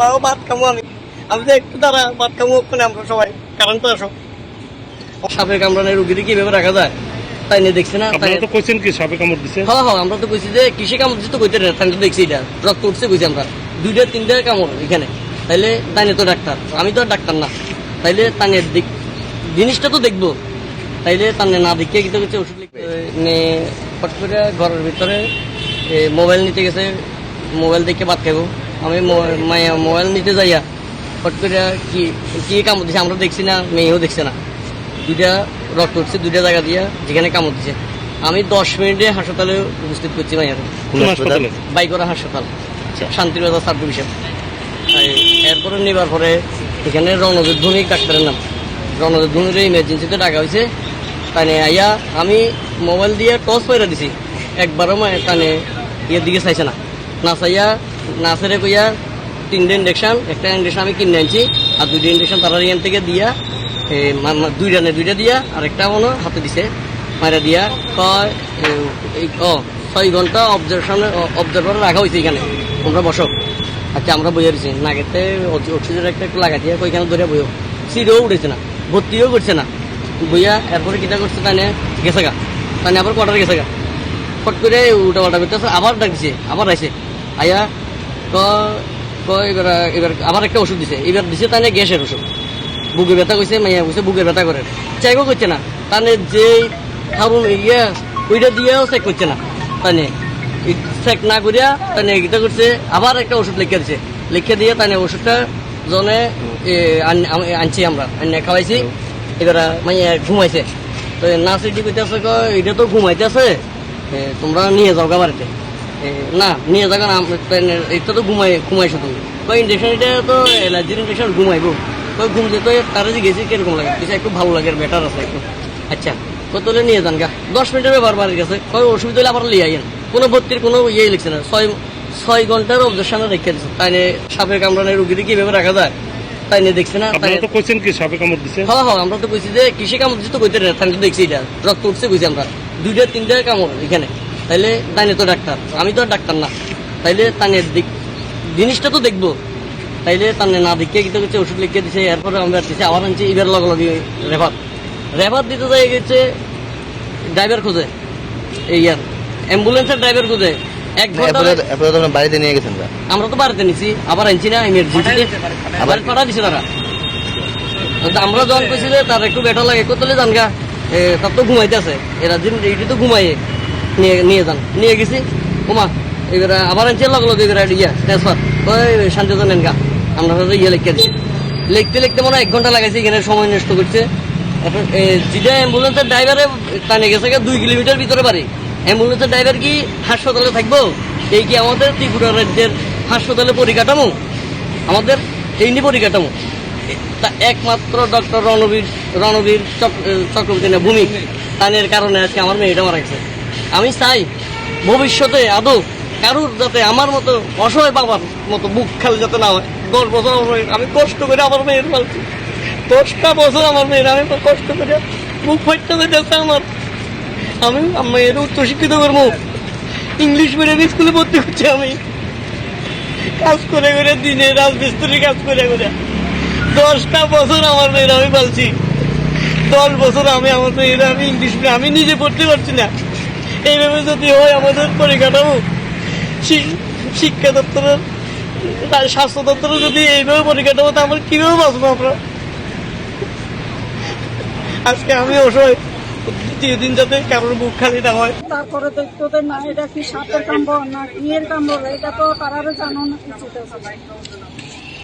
তাও ভাত আমি। আমি যে একটু ভাত ওখানে আমরা সবাই। কারণ তো আসো। সাপের রুগীর কীভাবে রাখা যায়? তাই নিয়ে দেখছি না আপনারা তো কইছেন কি সাপে কামড় দিছে? হ্যাঁ হ্যাঁ আমরা তো কইছি যে কিসে কামড় দিচ্ছে তো কইতে না তাই তো দেখছি এটা। রক্ত উঠছে কইছি আমরা। দুইটা তিনটা কামড় এখানে। তাইলে তাই তো ডাক্তার। আমি তো আর ডাক্তার না। তাইলে তাই দিক জিনিসটা তো দেখব। তাইলে তার না দেখিয়ে কিন্তু কিছু ওষুধ ফট করে ঘরের ভিতরে মোবাইল নিতে গেছে। মোবাইল দেখে ভাত খাব আমি মোবাইল নিতে যাইয়া ফট করে কি কি কামড় দিছে আমরা দেখছি না মেয়েও দেখছে না। দুইটা রক্ত উঠছে দুইটা জায়গা দিয়া যেখানে কামড় দিছে। আমি দশ মিনিটে হাসপাতালে উপস্থিত করছি মাইয়ার কোন হাসপাতালে? বাইকরা হাসপাতাল। Shantibazar subdivision. এরপরে নেবার পরে এখানে রণজিৎ ভৌমিক ডাক্তারের নাম। রণজিৎ ভৌমির ইমার্জেন্সিতে ডাকা হয়েছে। তানে আইয়া আমি মোবাইল দিয়ে টস পয়রা দিছি। একবারও মানে তানে ইয়ের দিকে চাইছে না। না চাইয়া না ছেড়ে কইয়া তিনটে ইন্ডেকশন একটা ইন্ডেকশন আমি কিনে আনছি, আর দুইটা ইন্ডেকশন তারা এখান থেকে দিয়া মা- মা- দুইটা দিয়া, আর একটা মনে হাতে দিছে মারা দিয়া। কয় ছয় ঘণ্টা অবজারভেশনে অবজারভার রাখা হয়েছে এখানে। তোমরা বসো। আচ্ছা আমরা বইয়ে দিচ্ছি নাগেতে অক্সিজেন একটা একটু লাগা দিয়ে ওইখানে ধরে বইও। সিটেও উঠেছে না, ভর্তিও করছে না। বইয়া এরপরে কিটা করছে তাই গেছে গা। তাই আবার কটার গেছে গা। ফট করে উল্টা পাল্টা করতেছে, আবার ডাকছে আবার আইসে আয়া ক এবার এবার আবার একটা ওষুধ দিছে। এবার দিছে তাই গ্যাসের ওষুধ। বুকে ব্যথা কইছে মাইয়া কইছে বুকে ব্যথা করে। চাইব করছে না। তাহলে যে খাব ইয়ে ওইটা দিয়েও চেক করছে না। তাই চেক না করিয়া তাই এটা করছে আবার একটা ওষুধ লিখে দিছে। লিখে দিয়ে তাই ওষুধটা জনে আনছি আমরা আনিয়ে খাওয়াইছি। এবার মাইয়া ঘুমাইছে। তো না সিটি কইতেছে কয় এটা তো ঘুমাইতেছে। এ, তোমরা নিয়ে যাও গা বাড়িতে না নিয়ে এটা তো ঘুমাই ঘুমাইছো তুমি। কয় ইঞ্জেকশন এটা তো অ্যালার্জির ইঞ্জেকশন ঘুমাইবো। কই ঘুম যেতে তারা যে গেছি কীরকম লাগে? কিছু একটু ভালো লাগে বেটার আছে একটু। আচ্ছা কতলে নিয়ে যান গা? দশ মিনিটের ব্যাপার বাড়ির কাছে কই অসুবিধা হলে আবার লিয়ে আইন কোনো ভর্তির কোনো ইয়ে লিখছে না। ছয় ছয় ঘণ্টার অবজেকশনে রেখে দিচ্ছে তাই সাপের কামড়ানে রুগীর কীভাবে রাখা যায়? তাই নিয়ে দেখছি না তাই আপনারা তো কইছেন কি সাপে কামড় দিছে? হ্যাঁ হ্যাঁ আমরা তো কইছি যে কৃষি কামড় দিচ্ছে তো কইতে না তাই দেখছি এটা। রক্ত উঠছে কইছি আমরা। দুইটা তিনটা কামড় এখানে। তাইলে তাই নিয়ে তো ডাক্তার। আমি তো আর ডাক্তার না। তাইলে তাই নিয়ে দিক জিনিসটা তো দেখব। তাইলে তার না দেখিয়ে কিন্তু কিছু ওষুধ লিখে দিছে এরপরে আমরা দিছি আবার আনছি এবার লগে লগে রেফার। রেফার দিতে যাই গেছে ড্রাইভার খুঁজে এই আর অ্যাম্বুলেন্সের ড্রাইভার খুঁজে। এক ঘণ্টা এরপরে তো বাড়িতে নিয়ে গেছেন আমরা তো বাড়িতে নিছি আবার আনছি না ইমার্জেন্সিতে আবার দিছে তারা। আমরা যখন কইছি যে তার একটু বেটা লাগে কোথালে যান গা এ, তার তো ঘুমাইতেছে এরা দিন এইটি তো ঘুমাইয়ে। নিয়ে নিয়ে যান। নিয়ে গেছি। ওমা, এবার আবার আনছি, লগে লগে এবার ইয়া ট্রান্সফার ওই শান্তিতে নেন গা। আমরা হয়তো ইয়ে লিখতে দিছি লিখতে লিখতে মনে এক ঘণ্টা লাগাইছে, এখানে সময় নষ্ট করছে। এখন যেটা অ্যাম্বুলেন্সের ড্রাইভারে টানে গেছে গা, দুই কিলোমিটার ভিতরে বাড়ি। অ্যাম্বুলেন্সের ড্রাইভার কি হাসপাতালে থাকব? এই কি আমাদের ত্রিপুরা রাজ্যের হাসপাতালে পরিকাঠামো? আমাদের এই নিয়ে পরিকাঠামো। তা একমাত্র ডক্টর রণবীর রণবীর চক- চক্রবর্তী ভূমি। তানের কারণে আজকে আমার মেয়েটা মারা গেছে। আমি চাই ভবিষ্যতে আদৌ কারুর যাতে আমার মতো অসহায় বাবার মতো বুক খালি যাতে না হয়। দশ বছর আমার আমি কষ্ট করে আমার মেয়ের পালছি। দশটা বছর আমার মেয়ের আমি কষ্ট করে বুক ফাইটটা যেতেছে আমার। আমি মেয়ের উচ্চশিক্ষিত করব। ইংলিশ মিডিয়াম স্কুলে ভর্তি করছি আমি। কাজ করে করে দিনে রাজমিস্ত্রি কাজ করে করে। দশটা বছর আমার মেয়ের আমি পালছি। দশ বছর আমি আমার মেয়ের আমি ইংলিশ মিডিয়াম আমি নিজে পড়তে পারছি না। এইভাবে যদি হয় আমাদের পরিকাঠামো শিক্ষা দপ্তরের স্বাস্থ্য দপ্তরের যদি এইভাবে পরিকাঠামো তো আমার কীভাবে বাঁচবো আমরা? আজকে আমি অসহায়। যাতে খালি না হয়। তারপরে দেখতো না এটা কি সাপের কামড় না এর কামড়, এটা তো তারা জানানো উচিত আছে